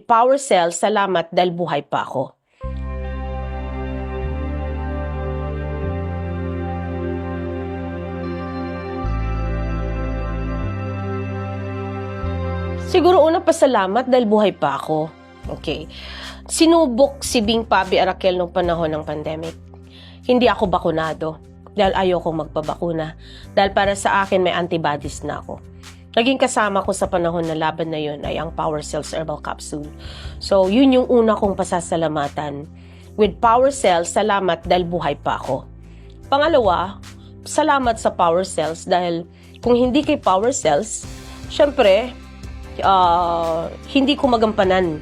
Power Cell, salamat dahil buhay pa ako. Siguro una pasalamat dahil buhay pa ako. Okay. Sinubok si Bing Pabi Arakel nung panahon ng pandemic. Hindi ako bakunado dahil ayokong magpabakuna. Dahil para sa akin may antibodies na ako. Naging kasama ko sa panahon na laban na yun ay ang Power Cells Herbal Capsule. So, yun yung una kong pasasalamatan. With Power Cells, salamat dahil buhay pa ako. Pangalawa, salamat sa Power Cells dahil kung hindi kay Power Cells, syempre, ah, hindi ko magampanan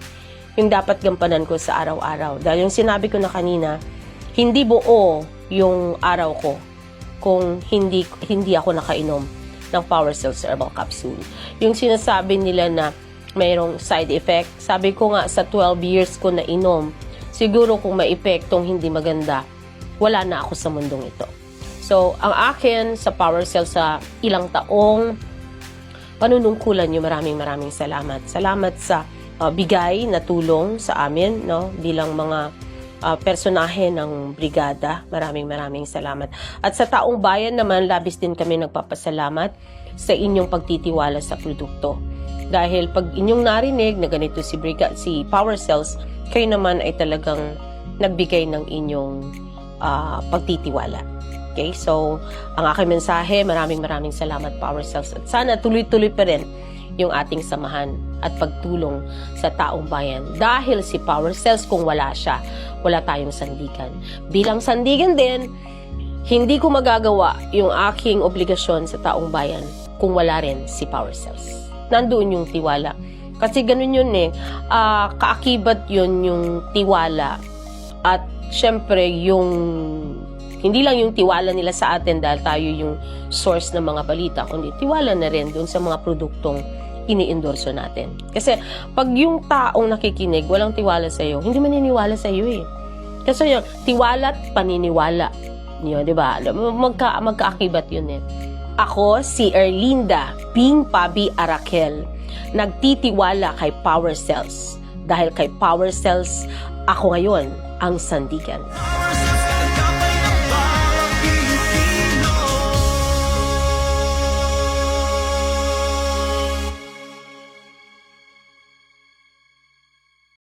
yung dapat gampanan ko sa araw-araw. Dahil yung sinabi ko na kanina, hindi buo yung araw ko kung hindi hindi ako nakainom ng Power Cells Herbal Capsule. Yung sinasabi nila na mayroong side effect, sabi ko nga sa 12 years ko na inom, siguro kung may epektong hindi maganda, wala na ako sa mundong ito. So, ang akin sa Power Cells sa ilang taong panunungkulan nyo, maraming maraming salamat. Salamat sa uh, bigay na tulong sa amin, no, bilang mga uh, personahe ng brigada. Maraming maraming salamat. At sa taong bayan naman, labis din kami nagpapasalamat sa inyong pagtitiwala sa produkto. Dahil pag inyong narinig na ganito si Brigada, si Power Cells, kayo naman ay talagang nagbigay ng inyong ah, pagtitiwala. Okay, so ang aking mensahe, maraming maraming salamat Power Cells at sana tuloy-tuloy pa rin yung ating samahan at pagtulong sa taong bayan. Dahil si Power Cells, kung wala siya, wala tayong sandigan. Bilang sandigan din, hindi ko magagawa yung aking obligasyon sa taong bayan kung wala rin si Power Cells. Nandoon yung tiwala. Kasi ganun yun eh, ah, kaakibat yun yung tiwala at syempre yung hindi lang yung tiwala nila sa atin dahil tayo yung source ng mga balita, kundi tiwala na rin doon sa mga produktong ini-endorso natin. Kasi pag yung taong nakikinig, walang tiwala sa iyo, hindi maniniwala sa iyo eh. Kasi yung tiwala at paniniwala. Yun, di ba? Magka, magkaakibat yun eh. Ako, si Erlinda Bing Pabi Arakel, nagtitiwala kay Power Cells. Dahil kay Power Cells, ako ngayon ang sandigan.